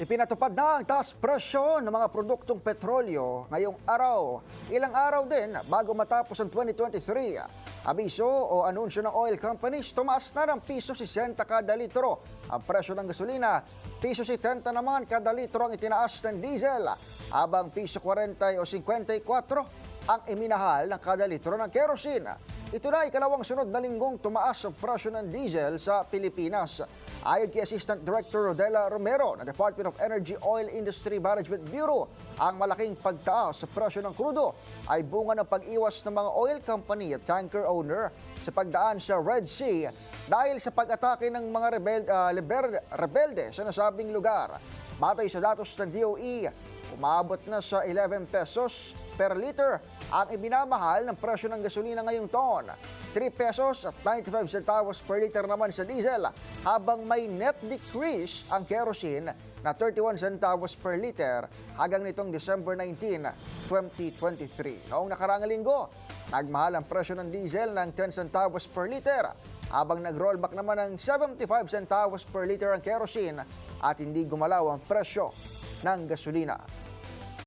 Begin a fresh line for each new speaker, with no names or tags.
Ipinatupad na ang taas presyo ng mga produktong petrolyo ngayong araw. Ilang araw din bago matapos ang 2023. Abiso o anunsyo ng oil companies, tumaas na ng piso 60 kada litro. Ang presyo ng gasolina, piso 70 naman kada litro ang itinaas ng diesel. Habang piso 40 o 54 ang iminahal ng kada litro ng kerosene. Ito na ikalawang sunod na linggong tumaas ang presyo ng diesel sa Pilipinas. Ayon kay Assistant Director Rodela Romero ng Department of Energy Oil Industry Management Bureau, ang malaking pagtaas sa presyo ng krudo ay bunga ng pag-iwas ng mga oil company at tanker owner sa pagdaan sa Red Sea dahil sa pag-atake ng mga rebel, ah, liber- rebelde sa nasabing lugar. Batay sa datos ng DOE, Umabot na sa 11 pesos per liter ang ibinamahal ng presyo ng gasolina ngayong taon. 3 pesos at 95 centavos per liter naman sa diesel, habang may net decrease ang kerosene na 31 centavos per liter hanggang nitong December 19, 2023. Noong nakaraang linggo, nagmahal ang presyo ng diesel ng 10 centavos per liter habang nag-rollback naman ng 75 centavos per liter ang kerosene at hindi gumalaw ang presyo ng gasolina.